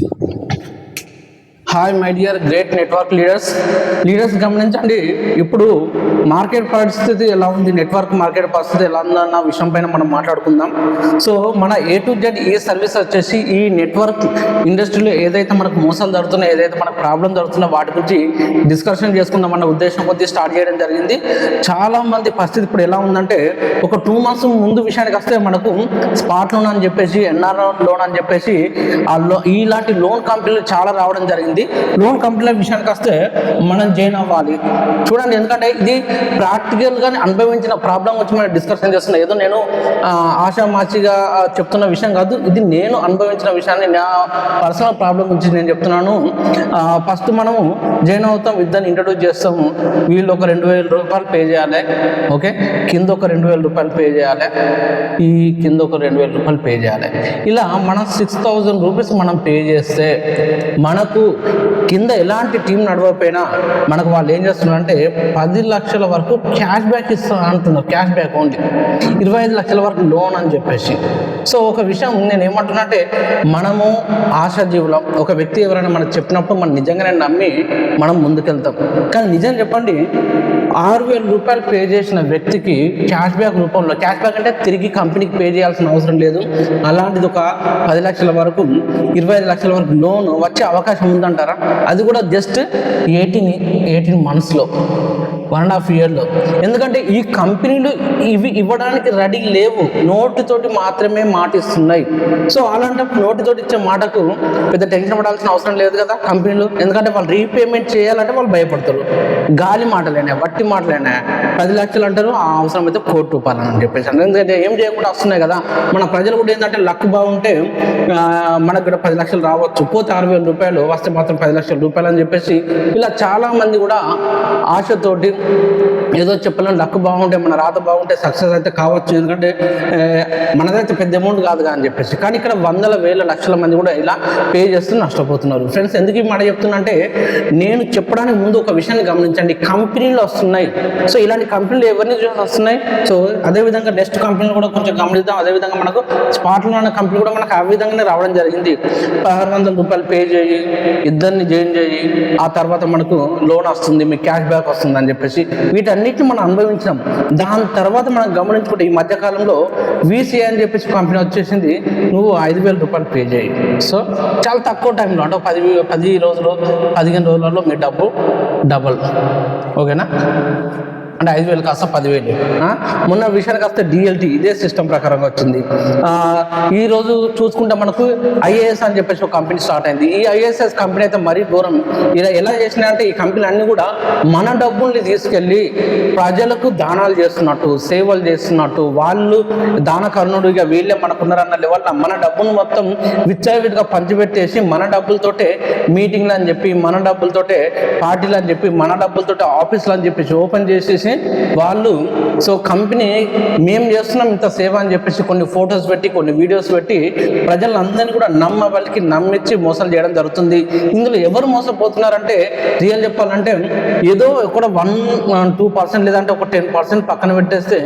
thank hi my dear great network leaders leaders గమనించండి ఇప్పుడు market పరిస్థితి ఎలా ఉంది? నెట్వర్క్ మార్కెట్ పరిస్థితి ఎలా ఉందన్న విషయం పైన మనం మాట్లాడుకుందాం. సో మన A to Z A service వచ్చేసి ఈ నెట్వర్క్ ఇండస్ట్రీలో ఏదైతే మనకు మోసాలు జరుగుతున్నాయో ఏదైతే మనకు ప్రాబ్లం జరుగుతున్నా వాటి గురించి డిస్కషన్ చేసుకుందాం అన్న ఉద్దేశం కొద్ది స్టార్ట్ చేయడం జరిగింది. చాలా మంది పరిస్థితి ఇప్పుడు ఎలా ఉందంటే ఒక టూ మంత్స్ ముందు విషయానికి వస్తే మనకు స్పాట్ లోన్ అని చెప్పేసి ఎన్ఆర్ లోన్ అని చెప్పేసి ఆ లో ఇలాంటి లోన్ కంపెనీలు చాలా రావడం జరిగింది. లోన్ కంప్లైంట్ విషయానికి వస్తే మనం జాయిన్ అవ్వాలి. చూడండి ఎందుకంటే ఇది ప్రాక్టికల్గా అనుభవించిన ప్రాబ్లం వచ్చి మనం డిస్కషన్ చేస్తున్నాం. ఏదో నేను ఆ, చెప్తున్న విషయం కాదు. ఇది నేను అనుభవించిన విషయాన్ని నా పర్సనల్ ప్రాబ్లం గురించి నేను చెప్తున్నాను. ఫస్ట్ మనము జాయిన్ అవుతాం ఇద్దరిని ఇంట్రడ్యూస్ చేస్తాము వీళ్ళు ఒక రెండు వేల రూపాయలు పే చేయాలి. ఓకే కింద ఒక రెండు వేల రూపాయలు పే చేయాలి. ఈ కింద ఒక రెండు వేల రూపాయలు పే చేయాలి. ఇలా మనం సిక్స్ థౌజండ్ రూపీస్ మనం పే చేస్తే మనకు కింద ఎలాంటి టీం నడవకపోయినా మనకు వాళ్ళు ఏం చేస్తున్నారంటే పది లక్షల వరకు క్యాష్ బ్యాక్ ఇస్తా అంటున్నారు క్యాష్ బ్యాక్ ఓన్లీ. ఇరవై ఐదు లక్షల వరకు లోన్ అని చెప్పేసి. సో ఒక విషయం నేను ఏమంటున్నా అంటే మనము ఆశాజీవులం. ఒక వ్యక్తి ఎవరైనా మనకు చెప్పినప్పుడు మనం నిజంగానే నమ్మి మనం ముందుకెళ్తాం. కానీ నిజం చెప్పండి ఆరు వేల రూపాయలు పే చేసిన వ్యక్తికి క్యాష్ బ్యాక్ రూపంలో క్యాష్ బ్యాక్ అంటే తిరిగి కంపెనీకి పే చేయాల్సిన అవసరం లేదు. అలాంటిది ఒక పది లక్షల వరకు ఇరవై ఐదు లక్షల వరకు లోన్ వచ్చే అవకాశం అంటారా అది కూడా జస్ట్ ఎయిటీన్ ఎయిటీన్ మంత్స్లో వన్ అండ్ హాఫ్ ఇయర్లో ఎందుకంటే ఈ కంపెనీలు ఇవి ఇవ్వడానికి రెడీ లేవు. నోటితోటి మాత్రమే మాట ఇస్తున్నాయి సో అలాంటప్పుడు నోటితోటి ఇచ్చే మాటకు పెద్ద టెన్షన్ పడాల్సిన అవసరం లేదు కదా కంపెనీలు. ఎందుకంటే వాళ్ళు రీపేమెంట్ చేయాలంటే వాళ్ళు భయపడతారు. గాలి మాటలేనా వట్టి మాటలేనా పది లక్షలు అంటారు ఆ అవసరం అయితే కోటి రూపాయలు అని చెప్పేసి ఎందుకంటే ఏం చేయకుండా వస్తున్నాయి కదా. మన ప్రజలు కూడా ఏంటంటే లక్ బాగుంటే మనకు కూడా పది లక్షలు రావచ్చు. పోతే ఆరు వేల రూపాయలు వస్తే మాత్రం పది లక్షల రూపాయలు అని చెప్పేసి ఇలా చాలా మంది కూడా ఆశతోటి ఏదో చెప్పలేం లక్ బాగుంటే మన రాత బాగుంటే సక్సెస్ అయితే కావచ్చు. ఎందుకంటే మనదైతే పెద్ద అమౌంట్ కాదు అని చెప్పేసి. కానీ ఇక్కడ వందల వేల లక్షల మంది కూడా ఇలా పే చేస్తూ నష్టపోతున్నారు. ఫ్రెండ్స్ ఎందుకు ఈ మాట చెప్తున్నంటే నేను చెప్పడానికి ముందు ఒక విషయాన్ని గమనించండి. కంపెనీలు వస్తున్నాయి. సో ఇలాంటి కంపెనీలు ఎవరిని చూసి వస్తున్నాయి? సో అదేవిధంగా నెక్స్ట్ కంపెనీలు కూడా కొంచెం గమనిద్దాం. అదేవిధంగా మనకు స్పాట్లో ఉన్న కంపెనీ కూడా మనకు ఆ విధంగానే రావడం జరిగింది. పదహారు వందల రూపాయలు పే చేయి. ఇద్దరిని జాయిన్ చేయి ఆ తర్వాత మనకు లోన్ వస్తుంది మీకు క్యాష్ బ్యాక్ వస్తుంది అని చెప్పేసి వీటన్నిటిని మనం అనుభవించాం దాని తర్వాత మనం గమనించుకుంటే ఈ మధ్యకాలంలో వీసీ అని చెప్పేసి కంపెనీ వచ్చేసింది నువ్వు ఐదు వేల రూపాయలు పే చేయి. సో చాలా తక్కువ టైంలో అంటే పది పది రోజులు పదిహేను రోజులలో మీ డబ్బు డబల్ ఓకేనా అంటే ఐదు వేలు కాస్త పదివేలు. మొన్న విషయానికి వస్తే డిఎల్టీ ఇదే సిస్టమ్ ప్రకారంగా వచ్చింది. ఈ రోజు చూసుకుంటే మనకు ఐఏఎస్ అని చెప్పేసి ఒక కంపెనీ స్టార్ట్ అయింది. ఈ ఐఏఎస్ఎస్ కంపెనీ అయితే మరీ దూరం ఇలా ఎలా చేసినాయంటే ఈ కంపెనీలు అన్ని కూడా మన డబ్బుల్ని తీసుకెళ్ళి ప్రజలకు దానాలు చేస్తున్నట్టు సేవలు చేస్తున్నట్టు వాళ్ళు దాన కర్ణుడిగా వీళ్ళే మనకున్నారన్న లెవెల్ మన డబ్బును మొత్తం విచ్చలవిడిగా పంచిపెట్టేసి మన డబ్బులతోటే మీటింగ్లు అని చెప్పి మన డబ్బులతోటే పార్టీలు అని చెప్పి మన డబ్బులతోటే ఆఫీసులు అని చెప్పేసి ఓపెన్ చేసేసి వాళ్ళు సో కంపెనీ మేము చేస్తున్నాం ఇంత సేవ అని చెప్పేసి కొన్ని ఫొటోస్ పెట్టి కొన్ని వీడియోస్ పెట్టి ప్రజలందరినీ కూడా నమ్మ వాళ్ళకి నమ్మించి మోసం చేయడం జరుగుతుంది. ఇందులో ఎవరు మోసపోతున్నారంటే రియల్ చెప్పాలంటే ఏదో కూడా వన్ టూ పర్సెంట్ లేదంటే ఒక టెన్ పర్సెంట్ పక్కన పెట్టేస్తే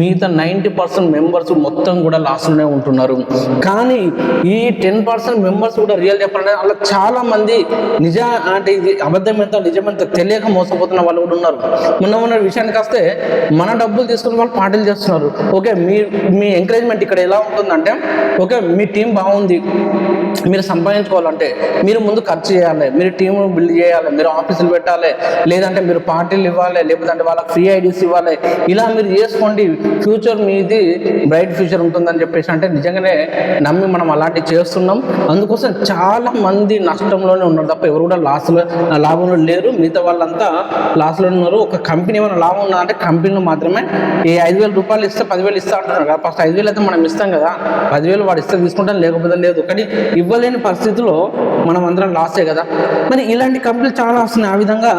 మిగతా నైంటీ పర్సెంట్ మెంబర్స్ మొత్తం కూడా లాస్లోనే ఉంటున్నారు. కానీ ఈ టెన్ పర్సెంట్ మెంబర్స్ కూడా రియల్ చెప్పాలంటే అలా చాలా మంది నిజ అంటే ఇది అబద్ధమెంత నిజమెంత తెలియక మోసపోతున్న వాళ్ళు కూడా ఉన్నారు. మొన్న ఉన్న విషయం విషయానికి వస్తే మన డబ్బులు తీసుకుని వాళ్ళు పార్టీలు చేస్తున్నారు. ఓకే మీ మీ ఎంకరేజ్మెంట్ ఇక్కడ ఎలా ఉంటుందంటే ఓకే మీ టీం బాగుంది. మీరు సంపాదించుకోవాలంటే మీరు ముందు ఖర్చు చేయాలి. మీరు టీం బిల్డ్ చేయాలి. మీరు ఆఫీసులు పెట్టాలి. లేదంటే మీరు పార్టీలు ఇవ్వాలి. లేకపోతే వాళ్ళకి ఫ్రీ ఐడీస్ ఇవ్వాలి. ఇలా మీరు చేసుకోండి. ఫ్యూచర్ మీది బ్రైట్ ఫ్యూచర్ ఉంటుందని చెప్పేసి అంటే నిజంగానే నమ్మి మనం అలాంటివి చేస్తున్నాం. అందుకోసం చాలా మంది నష్టంలోనే ఉన్నారు తప్ప ఎవరు కూడా లాస్లో లాభంలో లేరు. మిగతా వాళ్ళంతా లాస్లో ఉన్నారు. ఒక కంపెనీ ఏమైనా లాభం అంటే కంపెనీలు మాత్రమే ఈ ఐదు వేల రూపాయలు ఇస్తే పదివేలు ఇస్తా అంటున్నారు కదా. ఫస్ట్ ఐదు వేలు అయితే మనం ఇస్తాం కదా. పదివేలు వాడు ఇస్తే తీసుకుంటాం లేకపోతే లేదు. కానీ ఇవ్వలేని పరిస్థితిలో మనం అందరం లాసే కదా. మరి ఇలాంటి కంపెనీలు చాలా వస్తున్నాయి. ఆ విధంగా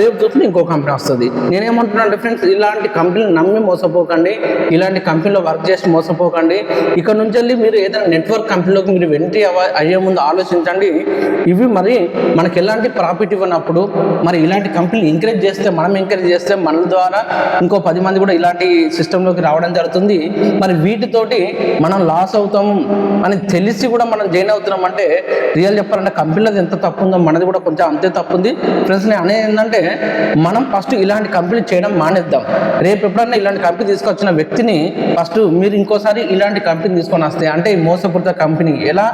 రేపు చూస్తే ఇంకో కంపెనీ వస్తుంది. నేనేమంటున్నా అంటే ఫ్రెండ్స్ ఇలాంటి కంపెనీలు నమ్మి మోసపోకండి. ఇలాంటి కంపెనీలో వర్క్ చేసి మోసపోకండి. ఇక్కడ నుంచి వెళ్ళి మీరు ఏదైనా నెట్వర్క్ కంపెనీలోకి మీరు వెంటి అయ్యే ముందు ఆలోచించండి. ఇవి మరి మనకి ఎలాంటి ప్రాఫిట్ ఇవ్వనప్పుడు మరి ఇలాంటి కంపెనీలు ఎంకరేజ్ చేస్తే మనం ఎంకరేజ్ చేస్తే చేస్తే మన ద్వారా ఇంకో పది మంది కూడా ఇలాంటి సిస్టంలోకి రావడం జరుగుతుంది. మరి వీటితోటి మనం లాస్ అవుతాము అని తెలిసి కూడా మనం జాయిన్ అవుతున్నాం అంటే రియల్ చెప్పాలంటే కంపెనీలో ఎంత తప్పు ఉందో మనది కూడా కొంచెం అంతే తప్పు ఉంది. ఫ్రెండ్స్ నేను అనేది ఏంటంటే మనం ఫస్ట్ ఇలాంటి కంపెనీ చేయడం మానేద్దాం. రేపు ఎప్పుడన్నా ఇలాంటి కంపెనీ తీసుకొచ్చిన వ్యక్తిని ఫస్ట్ మీరు ఇంకోసారి ఇలాంటి కంపెనీ తీసుకొని వస్తాయి అంటే ఈ మోసపూరిత కంపెనీ ఎలా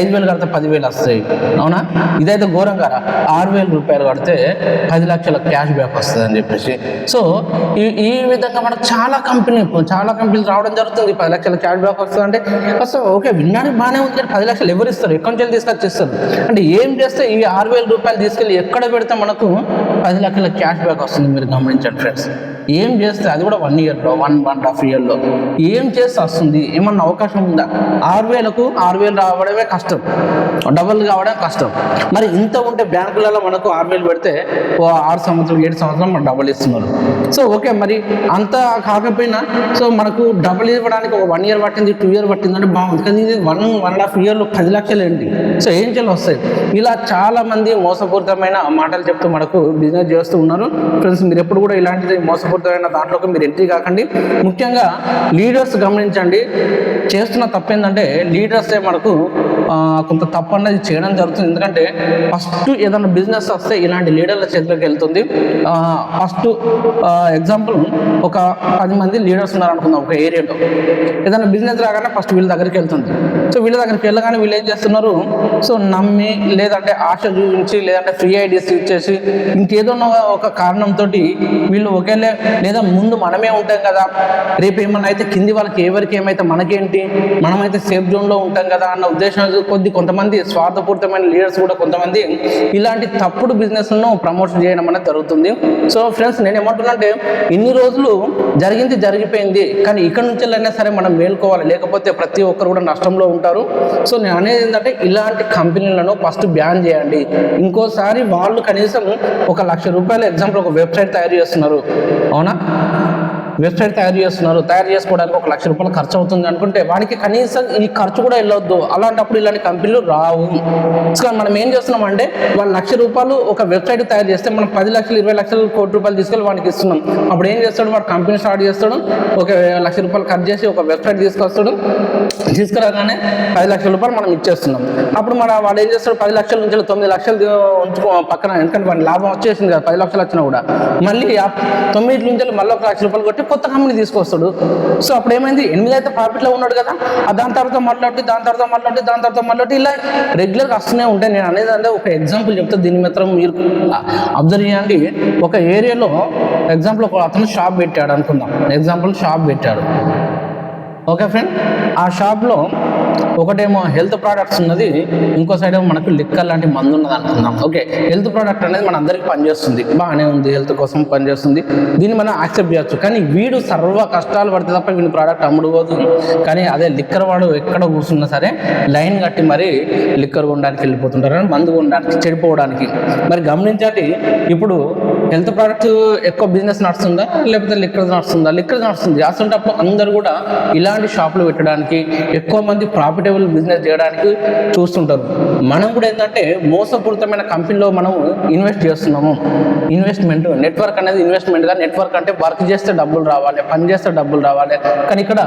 ఐదు వేలు కడితే పదివేలు వస్తాయి? అవునా? ఇదైతే ఘోరంగా ఆరు వేల రూపాయలు కడితే పది లక్షల క్యాష్ బ్యాక్ వస్తుంది అని చెప్పేసి సో ఈ ఈ విధంగా మనకు చాలా కంపెనీ చాలా కంపెనీలు రావడం జరుగుతుంది. పది లక్షల క్యాష్ బ్యాక్ వస్తుంది అంటే అసలు ఓకే విన్నాడు బాగానే ఉంది పది లక్షలు ఎవరు ఇస్తారు? ఎక్కడి నుంచి తీసుకొచ్చి ఇస్తారు? అంటే ఏం చేస్తే ఈ ఆరు వేల రూపాయలు తీసుకెళ్ళి ఎక్కడ పెడితే మనకు పది లక్షల క్యాష్ బ్యాక్ వస్తుంది మీరు గమనించండి ఫ్రెండ్స్. ఏం చేస్తే అది కూడా వన్ ఇయర్లో వన్ వన్ హాఫ్ ఇయర్లో. ఏం చేస్తే వస్తుంది? ఏమన్నా అవకాశం ఉందా? ఆరు వేలకు ఆరు వేలు రావడమే కష్టం. డబల్ కావడం కష్టం. మరి ఇంత ఉంటే బ్యాంకులలో మనకు ఆరు వేలు పెడితే ఓ ఆరు సంవత్సరం ఏడు సంవత్సరం మనం డబుల్ ఇస్తాం చేస్తున్నారు. సో ఓకే మరి అంత కాకపోయినా సో మనకు డబల్ ఇవ్వడానికి ఒక వన్ ఇయర్ పట్టింది టూ ఇయర్ పట్టింది అంటే బాగుంది. కానీ ఇది వన్ వన్ అండ్ హాఫ్ ఇయర్లో పది లక్షలు ఏంటి? సో ఏం వస్తాయి. ఇలా చాలా మంది మోసపూరితమైన మాటలు చెప్తూ మనకు బిజినెస్ చేస్తూ ఉన్నారు. ఫ్రెండ్స్ మీరు ఎప్పుడు కూడా ఇలాంటిది మోసపూరితమైన దాంట్లోకి మీరు ఎంట్రీ కాకండి. ముఖ్యంగా లీడర్స్ గమనించండి. చేస్తున్న తప్పేందంటే లీడర్సే మనకు కొంత తప్పు అన్నది చేయడం జరుగుతుంది. ఎందుకంటే ఫస్ట్ ఏదైనా బిజినెస్ వస్తే ఇలాంటి లీడర్ల చేతిలోకి వెళ్తుంది. ఫస్ట్ ఎగ్జాంపుల్ ఒక పది మంది లీడర్స్ ఉన్నారు అనుకుందాం ఒక ఏరియాలో. ఏదైనా బిజినెస్ రాగానే ఫస్ట్ వీళ్ళ దగ్గరికి వెళ్తుంది. సో వీళ్ళ దగ్గరికి వెళ్ళగానే వీళ్ళు ఏం చేస్తున్నారు? సో నమ్మి లేదంటే ఆశ చూపించి లేదంటే ఫ్రీ ఐడియాస్ ఇచ్చేసి ఇంకేదో ఒక కారణంతో వీళ్ళు ఒకేలే లేదా ముందు మనమే ఉంటాం కదా. రేపు ఏమన్నా అయితే కింది వాళ్ళకి ఎవరికి ఏమైతే మనకేంటి మనమైతే సేఫ్ జోన్లో ఉంటాం కదా అన్న ఉద్దేశం కొద్ది కొంతమంది స్వార్థపూరితమైన లీడర్స్ కూడా కొంతమంది ఇలాంటి తప్పుడు బిజినెస్లను ప్రమోషన్ చేయడం అనేది జరుగుతుంది. సో ఫ్రెండ్స్ నేను ఏమంటున్నానంటే ఇన్ని రోజులు జరిగింది జరిగిపోయింది కానీ ఇక్కడ నుంచి వెళ్ళినా సరే మనం మేల్కోవాలి. లేకపోతే ప్రతి ఒక్కరు కూడా నష్టంలో ఉంటారు. సో నేను అనేది ఏంటంటే ఇలాంటి కంపెనీలను ఫస్ట్ బ్యాన్ చేయండి. ఇంకోసారి వాళ్ళు కనీసం ఒక లక్ష రూపాయల ఎగ్జాంపుల్ ఒక వెబ్సైట్ తయారు చేస్తున్నారు. అవునా? వెబ్సైట్ తయారు చేస్తున్నారు. తయారు చేసుకోవడానికి ఒక లక్ష రూపాయలు ఖర్చు అవుతుంది అనుకుంటే వాడికి కనీసం ఈ ఖర్చు కూడా వెళ్ళొద్దు. అలాంటప్పుడు ఇలాంటి కంపెనీలు రావు. సో మనం ఏం చేస్తున్నాం అంటే వాళ్ళు లక్ష రూపాయలు ఒక వెబ్సైట్ తయారు చేస్తే మనం పది లక్షలు ఇరవై లక్షలు కోటి రూపాయలు తీసుకెళ్ళి వాడికి ఇస్తున్నాం. అప్పుడు ఏం చేస్తాడు? వాడు కంపెనీ స్టార్ట్ చేస్తాడు. ఒక లక్ష రూపాయలు ఖర్చు చేసి ఒక వెబ్సైట్ తీసుకొస్తాడు. తీసుకురాగానే పది లక్షల రూపాయలు మనం ఇచ్చేస్తున్నాం. అప్పుడు మన వాడు ఏం చేస్తాడు? పది లక్షల నుంచి తొమ్మిది లక్షలు ఉంచుకో పక్కన. ఎందుకంటే వాడి లాభం వచ్చేసింది కదా పది లక్షలు వచ్చినా కూడా. మళ్ళీ ఆ తొమ్మిది నుంచి మళ్ళీ ఒక లక్ష రూపాయలు కొట్టి కొత్త కంపెనీ తీసుకొస్తాడు. సో అప్పుడు ఏమైంది ఎనిమిది అయితే ప్రాఫిట్లో ఉన్నాడు కదా. దాని తర్వాత మాట్లాడి దాని తర్వాత మాట్లాడి దాని తర్వాత మాట్లాడి ఇలా రెగ్యులర్గా వస్తూనే ఉంటాయి నేను అనేది అంటే ఒక ఎగ్జాంపుల్ చెప్తే. దీని మాత్రం మీరు అబ్జర్వ్ చేయండి. ఒక ఏరియాలో ఎగ్జాంపుల్ ఒక అతను షాప్ పెట్టాడు అనుకుందాం. ఎగ్జాంపుల్ షాప్ పెట్టాడు. ఓకే ఫ్రెండ్ ఆ షాప్లో ఒకటేమో హెల్త్ ప్రోడక్ట్స్ ఉన్నది ఇంకో సైడ్ ఏమో మనకు లిక్కర్ లాంటి మందు ఉన్నది అనుకుందాం ఓకే హెల్త్ ప్రోడక్ట్ అనేది మన అందరికి పనిచేస్తుంది. బాగానే ఉంది హెల్త్ కోసం పనిచేస్తుంది. దీన్ని మనం యాక్సెప్ట్ చేయొచ్చు. కానీ వీడు సర్వ కష్టాలు పడితే తప్ప వీడి ప్రోడక్ట్ అమ్ముడుపోదు. కానీ అదే లిక్కర్ వాడు ఎక్కడ కూర్చున్నా సరే లైన్ కట్టి మరి లిక్కర్ కొనడానికి వెళ్ళిపోతుంటారు. మందు కొనడానికి చెడిపోవడానికి. మరి గమనించాలి ఇప్పుడు హెల్త్ ప్రోడక్ట్ ఎక్కువ బిజినెస్ నడుస్తుందా? లేకపోతే లిక్కర్ నడుస్తుందా? లిక్కర్ నడుస్తుంది. అసలు అందరూ కూడా ఇలాంటి షాపులు పెట్టడానికి ఎక్కువ మంది ప్రాఫిటబుల్ బిజినెస్ చేయడానికి చూస్తుంటారు. మనం కూడా ఏంటంటే మోసపూరితమైన కంపెనీలో మనం ఇన్వెస్ట్ చేస్తున్నాము. ఇన్వెస్ట్మెంట్ నెట్వర్క్ అనేది ఇన్వెస్ట్మెంట్గా నెట్వర్క్ అంటే వర్క్ చేస్తే డబ్బులు రావాలి పని చేస్తే డబ్బులు రావాలి. కానీ ఇక్కడ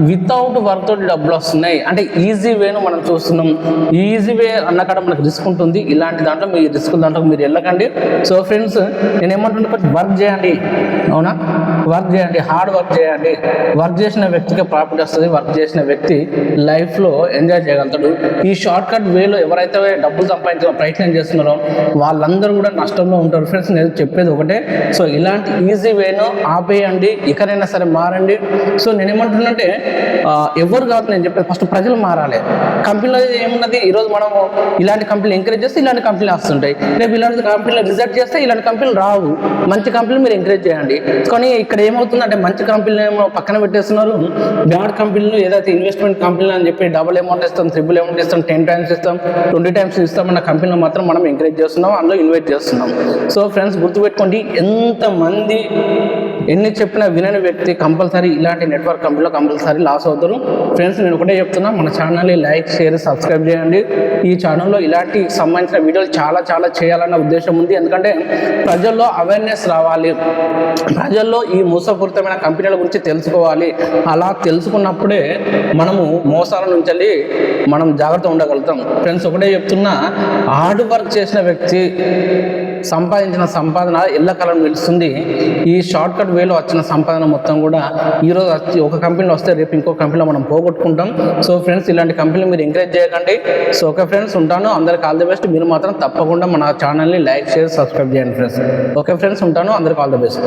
వితౌట్ వర్క్ తోటి డబ్బులు వస్తున్నాయి. అంటే ఈజీ వేను మనం చూస్తున్నాం. ఈజీ వే అన్నకాడ మనకు రిస్క్ ఉంటుంది. ఇలాంటి దాంట్లో మీ రిస్క్ దాంట్లో మీరు వెళ్ళకండి. సో ఫ్రెండ్స్ నేను ఏమంటున్నా వర్క్ చేయండి. అవునా? వర్క్ చేయండి. హార్డ్ వర్క్ చేయండి. వర్క్ చేసిన వ్యక్తికి ప్రాఫిట్ వస్తుంది. వర్క్ చేసిన వ్యక్తి లైఫ్లో ఎంజాయ్ చేయగలుగుతాడు. ఈ షార్ట్ కట్ వేలో ఎవరైతే డబ్బులు సంపాదించే ప్రయత్నం చేస్తున్నారో వాళ్ళందరూ కూడా నష్టంలో ఉంటారు. ఫ్రెండ్స్ నేను చెప్పేది ఒకటే. సో ఇలాంటి ఈజీ వేను ఆపేయండి. ఇకనైనా సరే మారండి. సో నేను ఏమంటున్నంటే ఎవరు కాదు నేను చెప్పేది. ఫస్ట్ ప్రజలు మారాలి. కంపెనీలో ఏమున్నది? ఈరోజు మనము ఇలాంటి కంపెనీలు ఎంకరేజ్ చేస్తే ఇలాంటి కంపెనీలు వస్తుంటాయి. రేపు ఇలాంటి కంపెనీలు రిజెక్ట్ చేస్తే ఇలాంటి కంపెనీలు రావు. మంచి కంపెనీలు మీరు ఎంకరేజ్ చేయండి. కానీ ఇక్కడ ఏమవుతుందంటే మంచి కంపెనీలు ఏమో పక్కన పెట్టేస్తున్నారు. బ్యాడ్ కంపెనీలు ఏదైతే ఇన్వెస్ట్మెంట్ కంపెనీలు అని చెప్పి డబుల్ అమౌంట్ ఇస్తాం త్రిబుల్ అమౌంట్ ఇస్తాం టెన్ టైమ్స్ ఇస్తాం ట్వంటీ టైమ్స్ ఇస్తామన్న కంపెనీలో మాత్రం మనం ఎంకరేజ్ చేస్తున్నాం అందులో ఇన్వెస్ట్ చేస్తున్నాం. సో ఫ్రెండ్స్ గుర్తుపెట్టుకోండి ఎంతమంది ఎన్ని చెప్పినా వినని వ్యక్తి కంపల్సరీ ఇలాంటి నెట్వర్క్ కంపెనీలో కంపల్సరీ లాస్ అవుతారు. ఫ్రెండ్స్ నేను ఒకటే చెప్తున్నా మన ఛానల్ని లైక్ షేర్ సబ్స్క్రైబ్ చేయండి. ఈ ఛానల్లో ఇలాంటి సంబంధించిన వీడియోలు చాలా చాలా చేయాలన్న ఉద్దేశం ఉంది. ఎందుకంటే ప్రజల్లో అవేర్నెస్ రావాలి. ప్రజల్లో ఈ మోసపూరితమైన కంపెనీల గురించి తెలుసుకోవాలి. అలా తెలుసుకున్నప్పుడే మనము మోసాల నుంచి వెళ్ళి మనం జాగ్రత్త ఉండగలుగుతాం. ఫ్రెండ్స్ ఒకటే చెప్తున్నా హార్డ్ వర్క్ చేసిన వ్యక్తి సంపాదించిన సంపాదన ఎల్లకాలం నిలుస్తుంది. ఈ షార్ట్ కట్ వేలో వచ్చిన సంపాదన మొత్తం కూడా ఈరోజు వచ్చి ఒక కంపెనీలో వస్తే రేపు ఇంకో కంపెనీలో మనం పోగొట్టుకుంటాం. సో ఫ్రెండ్స్ ఇలాంటి కంపెనీలు మీరు ఎంకరేజ్ చేయకండి. సో ఓకే ఫ్రెండ్స్ ఉంటాను. అందరికి ఆల్ ది బెస్ట్. మీరు మాత్రం తప్పకుండా మన ఛానల్ని లైక్ షేర్ సబ్స్క్రైబ్ చేయండి ఫ్రెండ్స్. ఓకే ఫ్రెండ్స్ ఉంటాను. అందరికి ఆల్ ది బెస్ట్.